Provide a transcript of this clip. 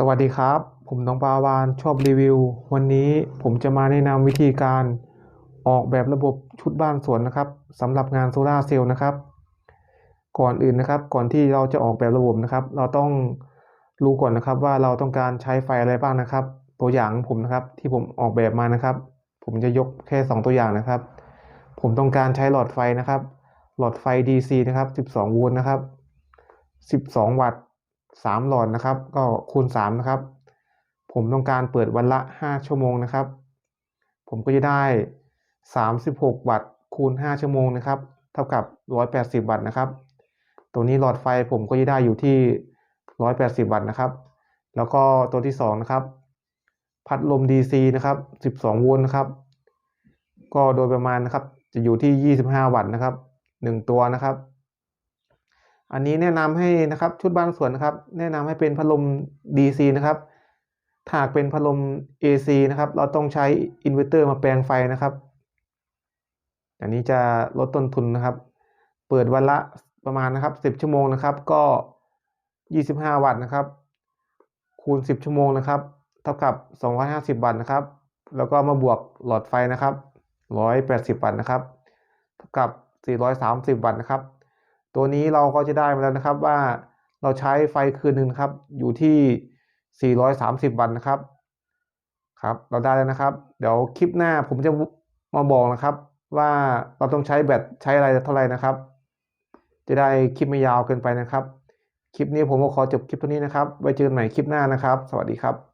สวัสดีครับ ผมน้องปาวานชอบรีวิว วันนี้ผมจะมาแนะนำวิธีการออกแบบระบบชุดบ้านสวนนะครับสำหรับงานโซลาเซลล์นะครับ ก่อนอื่นนะครับ ก่อนที่เราจะออกแบบระบบนะครับ เราต้องรู้ก่อนนะครับว่าเราต้องการใช้ไฟอะไรบ้างนะครับ ตัวอย่างของผมนะครับที่ผมออกแบบมานะครับ ผมจะยกแค่ 2 ตัวอย่างนะครับ ผมต้องการใช้หลอดไฟนะครับ หลอดไฟ DC นะครับ 12 โวลต์นะครับ 12 วัตต์ 3 หลอดนะครับ ก็คูณ3นะครับ ผมต้องการเปิดวันละ 5 ชั่วโมงนะครับ ผมก็จะได้ 36 วัตต์คูณ 5 ชั่วโมงนะครับ เท่ากับ 180 วัตต์นะครับ ตัวนี้หลอดไฟผมก็จะได้อยู่ที่ 180 วัตต์นะครับ แล้วก็ตัวที่ 2 นะครับ พัดลม DC นะครับ 12 โวลต์นะครับ ก็โดยประมาณนะครับ จะอยู่ที่ 25 วัตต์นะครับ 1 ตัวนะครับ อันนี้แนะนำให้นะครับชุดบ้านสวนนะครับ แนะนำให้เป็นพัดลม DC นะครับถ้าหากเป็นพัดลม AC นะครับ เราต้องใช้อินเวอร์เตอร์มาแปลงไฟนะครับ อันนี้จะลดต้นทุนนะครับ เปิดวันละประมาณนะครับ 10 ชั่วโมงนะครับ ก็ 25 วัตต์นะครับ คูณ 10 ชั่วโมงนะครับ เท่ากับ 250 วัตต์นะครับ แล้วก็มาบวกหลอดไฟนะครับ 180 วัตต์นะครับ เท่ากับ 430 วัตต์นะครับ ตัวนี้เราก็จะได้มาแล้วนะครับว่าเราใช้ไฟคืนหนึ่งครับ อยู่ที่ 430 วัตต์นะครับ ครับ เราได้แล้วนะครับ เดี๋ยวคลิปหน้าผมจะมาบอกนะครับ ว่าเราต้องใช้แบตใช้อะไรเท่าไหร่นะครับ จะได้คลิปไม่ยาวเกินไปนะครับ คลิปนี้ผมก็ขอจบคลิปตัวนี้นะครับ ไว้เจอกันใหม่คลิปหน้านะครับ สวัสดีครับ